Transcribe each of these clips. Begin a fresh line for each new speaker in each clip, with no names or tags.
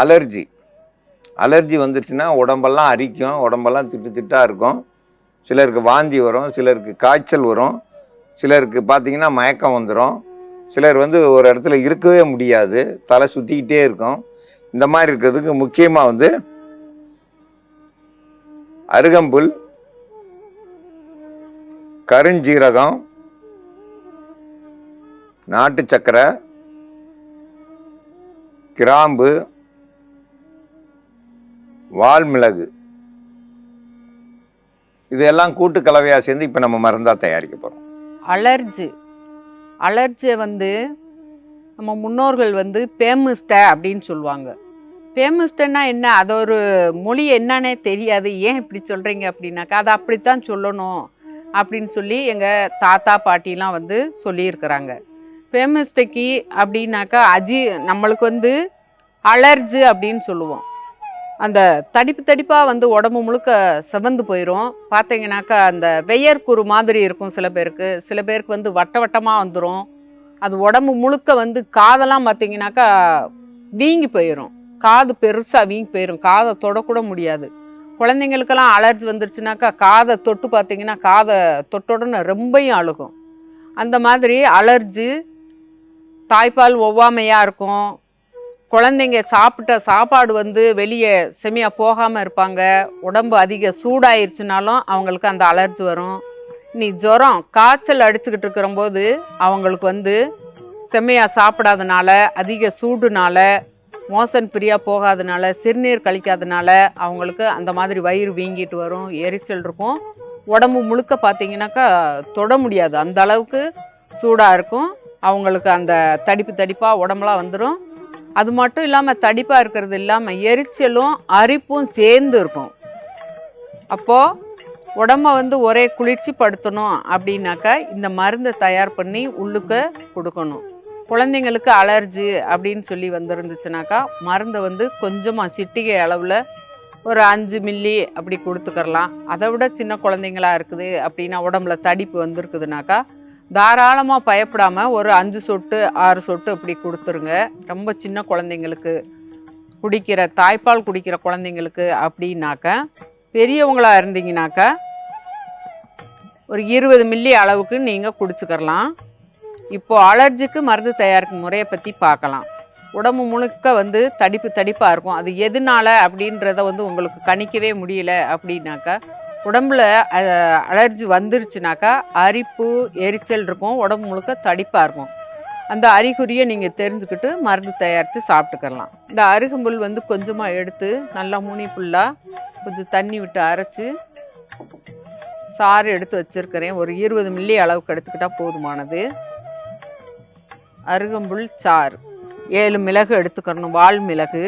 Allergy. Allergy வந்துருச்சுன்னா உடம்பெல்லாம் அரிக்கும் உடம்பெல்லாம் திட்டு திட்டாக இருக்கும். சிலருக்கு வாந்தி வரும் சிலருக்கு காய்ச்சல் வரும் சிலருக்கு பார்த்தீங்கன்னா மயக்கம் வந்துடும் சிலர் வந்து ஒரு இடத்துல இருக்கவே முடியாது தலை சுற்றிக்கிட்டே இருக்கும். இந்த மாதிரி இருக்கிறதுக்கு முக்கியமாக வந்து அருகம்புல் கருஞ்சீரகம் நாட்டு சக்கரை கிராம்பு வால்மிளகு. இதெல்லாம் கூட்டு கலவையாக சேர்ந்து இப்போ நம்ம மருந்தாக தயாரிக்க போகிறோம்
அலர்ஜி. அலர்ஜியை வந்து நம்ம முன்னோர்கள் வந்து பேமிஸ்ட அப்படின்னு சொல்லுவாங்க. பேமிஸ்டன்னா என்ன? அது ஒரு மொழி என்னன்னே தெரியாது. ஏன் இப்படி சொல்கிறீங்க அப்படின்னாக்கா அதை அப்படித்தான் சொல்லணும் அப்படின்னு சொல்லி எங்கள் தாத்தா பாட்டிலாம் வந்து சொல்லியிருக்கிறாங்க. பேமிஸ்டக்கி அப்படின்னாக்கா அஜி நம்மளுக்கு வந்து அலர்ஜி அப்படின்னு சொல்லுவோம். அந்த தடிப்பு தடிப்பாக வந்து உடம்பு முழுக்க செவந்து போயிடும் பார்த்தீங்கன்னாக்கா அந்த வெய்யற்குரு மாதிரி இருக்கும் சில பேருக்கு. சில பேருக்கு வந்து வட்ட வட்டமாக வந்துடும் அது உடம்பு முழுக்க வந்து காதெல்லாம் பார்த்தீங்கன்னாக்கா வீங்கி போயிடும் காது பெருசாக வீங்கி போயிடும் காதை தொடக்கூட முடியாது. குழந்தைங்களுக்கெல்லாம் அலர்ஜி வந்துருச்சுனாக்கா காதை தொட்டு பார்த்தீங்கன்னா காதை தொட்டுடனே ரொம்பையும் அழுகும். அந்த மாதிரி அலர்ஜி தாய்ப்பால் ஒவ்வாமையாக இருக்கும். குழந்தைங்க சாப்பிட்ட சாப்பாடு வந்து வெளியே செமியாக போகாமல் இருப்பாங்க. உடம்பு அதிக சூடாயிருச்சுனாலும் அவங்களுக்கு அந்த அலர்ஜி வரும். நீ ஜுரம் காய்ச்சல் அடிச்சுக்கிட்டு இருக்கிறம்போது அவங்களுக்கு வந்து செம்மையாக சாப்பிடாதனால அதிக சூடுனால மோசன் ஃப்ரீயாக போகாதனால சிறுநீர் கழிக்காதனால அவங்களுக்கு அந்த மாதிரி வயிறு வீங்கிட்டு வரும் எரிச்சல் இருக்கும். உடம்பு முழுக்க பார்த்தீங்கன்னாக்கா தொட முடியாது. அந்த அளவுக்கு சூடாக இருக்கும். அவங்களுக்கு அந்த தடிப்பு தடிப்பாக உடம்புலாம் வந்துடும் அது மட்டும் இல்லாமல் தடிப்பாக இருக்கிறது இல்லாமல் எரிச்சலும் அரிப்பும் சேர்ந்து இருக்கும். அப்போது உடம்ப வந்து ஒரே குளிர்ச்சி படுத்தணும் அப்படின்னாக்கா இந்த மருந்தை தயார் பண்ணி உள்ளுக்க கொடுக்கணும். குழந்தைங்களுக்கு அலர்ஜி அப்படின்னு சொல்லி வந்துருந்துச்சுனாக்கா மருந்தை வந்து கொஞ்சமாக சிட்டிகை அளவில் ஒரு அஞ்சு மில்லி அப்படி கொடுத்துக்கறலாம். அதை விட சின்ன குழந்தைங்களா இருக்குது அப்படின்னா உடம்புல தடிப்பு வந்திருக்குதுனாக்கா தாராளமாக பயப்படாமல் ஒரு அஞ்சு சொட்டு ஆறு சொட்டு அப்படி கொடுத்துருங்க. ரொம்ப சின்ன குழந்தைங்களுக்கு குடிக்கிற தாய்ப்பால் குடிக்கிற குழந்தைங்களுக்கு அப்படின்னாக்க பெரியவங்களாக இருந்தீங்கனாக்கா ஒரு இருபது மில்லி அளவுக்கு நீங்கள் குடிச்சுக்கறலாம். இப்போது அலர்ஜிக்கு மருந்து தயாரிக்கும் முறையை பற்றி பார்க்கலாம். உடம்பு முழுக்க வந்து தடிப்பு தடிப்பாக இருக்கும். அது எதனால அப்படின்றத வந்து உங்களுக்கு கணிக்கவே முடியல அப்படின்னாக்கா உடம்புல அலர்ஜி வந்துருச்சுனாக்கா அரிப்பு எரிச்சல் இருக்கும். உடம்பு முழுக்க தடிப்பாக இருக்கும். அந்த அறிகுறியை நீங்கள் தெரிஞ்சுக்கிட்டு மருந்து தயாரித்து சாப்பிட்டுக்கலாம். இந்த அருகம்புல் வந்து கொஞ்சமாக எடுத்து நல்லா முனி புல்லாக கொஞ்சம் தண்ணி விட்டு அரைச்சி சாறு எடுத்து வச்சுருக்கிறேன். ஒரு இருபது மில்லி அளவுக்கு எடுத்துக்கிட்டால் போதுமானது. அருகம்புல் சாறு. ஏழு மிளகு எடுத்துக்கணும். வால் மிளகு.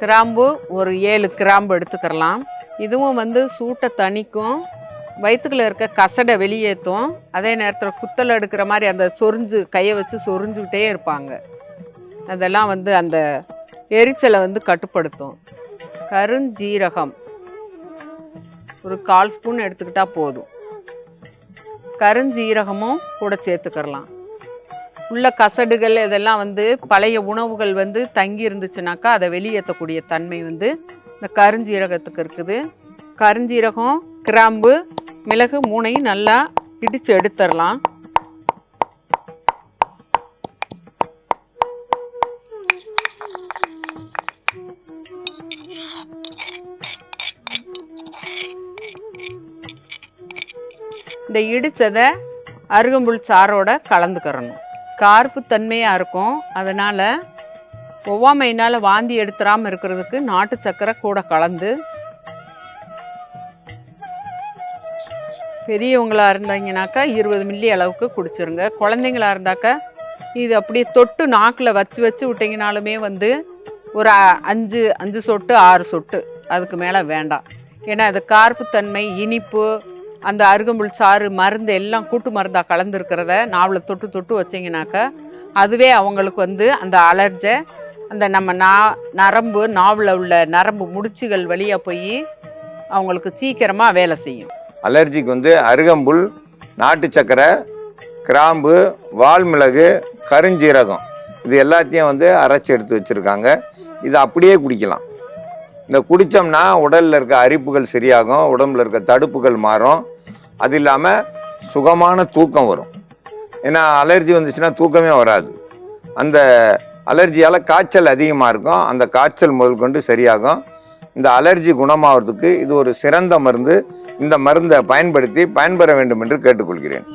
கிராம்பு ஒரு ஏழு கிராம்பு எடுத்துக்கிறலாம். இதுவும் வந்து சூட்டை தணிக்கும். வயிற்றுக்குள்ள இருக்க கசடை வெளியேற்றும் அதே நேரத்தில் குத்தல் எடுக்கிற மாதிரி அந்த சொரிஞ்சு கையை வச்சு சொரிஞ்சுக்கிட்டே இருப்பாங்க. அதெல்லாம் வந்து அந்த எரிச்சலை வந்து கட்டுப்படுத்தும். கருஞ்சீரகம். ஒரு கால் ஸ்பூன் எடுத்துக்கிட்டால் போதும். கருஞ்சீரகமும் கூட சேர்த்துக்கிறலாம். உள்ள கசடுகள் இதெல்லாம் வந்து பழைய உணவுகள் வந்து தங்கி இருந்துச்சுனாக்கா அதை வெளியேற்றக்கூடிய தன்மை வந்து இந்த கருஞ்சீரகத்துக்கு இருக்குது. கருஞ்சீரகம் கிராம்பு மிளகு மூணையும் நல்லா இடித்து எடுத்துடலாம். இந்த இடித்ததை அருகம்புல் சாரோட கலந்துக்கிறணும். கார்ப்பு தன்மையாக இருக்கும். அதனால் ஒவ்வாமையினால் வாந்தி எடுத்துடாமல் இருக்கிறதுக்கு நாட்டு சக்கரை கூட கலந்து பெரியவங்களாக இருந்தீங்கனாக்கா இருபது மில்லி அளவுக்கு குடிச்சிருங்க. குழந்தைங்களா இருந்தாக்கா இது அப்படியே தொட்டு நாக்கில் வச்சு வச்சு விட்டிங்கனாலுமே வந்து ஒரு அஞ்சு அஞ்சு சொட்டு ஆறு சொட்டு. அதுக்கு மேலே வேண்டாம். ஏன்னா அது கார்ப்புத்தன்மை இனிப்பு அந்த அருகம்புல் சாறு மருந்து எல்லாம் கூட்டு மருந்தாக கலந்துருக்கிறத நாவில் தொட்டு தொட்டு வச்சிங்கனாக்க அதுவே அவங்களுக்கு வந்து அந்த அலர்ஜை அந்த நம்ம நா நரம்பு நாவில் உள்ள நரம்பு முடிச்சுகள் வழியாக போய் அவங்களுக்கு சீக்கிரமாக வேலை செய்யும்.
அலர்ஜிக்கு வந்து அருகம்புல் நாட்டு சக்கரை கிராம்பு வால்மிளகு கருஞ்சீரகம் இது எல்லாத்தையும் வந்து அரைச்சி எடுத்து வச்சுருக்காங்க. இதை அப்படியே குடிக்கலாம். இந்த குடித்தோம்னா உடலில் இருக்க அரிப்புகள் சரியாகும் உடம்புல இருக்க தடுப்புகள் மாறும். அது இல்லாமல் சுகமான தூக்கம் வரும். ஏன்னா அலர்ஜி வந்துச்சுன்னா தூக்கமே வராது. அந்த அலர்ஜியால் காய்ச்சல் அதிகமாக இருக்கும். அந்த காய்ச்சல் முதல் கொண்டு சரியாகும். இந்த அலர்ஜி குணமாகிறதுக்கு இது ஒரு சிறந்த மருந்து. இந்த மருந்தை பயன்படுத்தி பயன்பெற வேண்டும் என்று கேட்டுக்கொள்கிறேன்.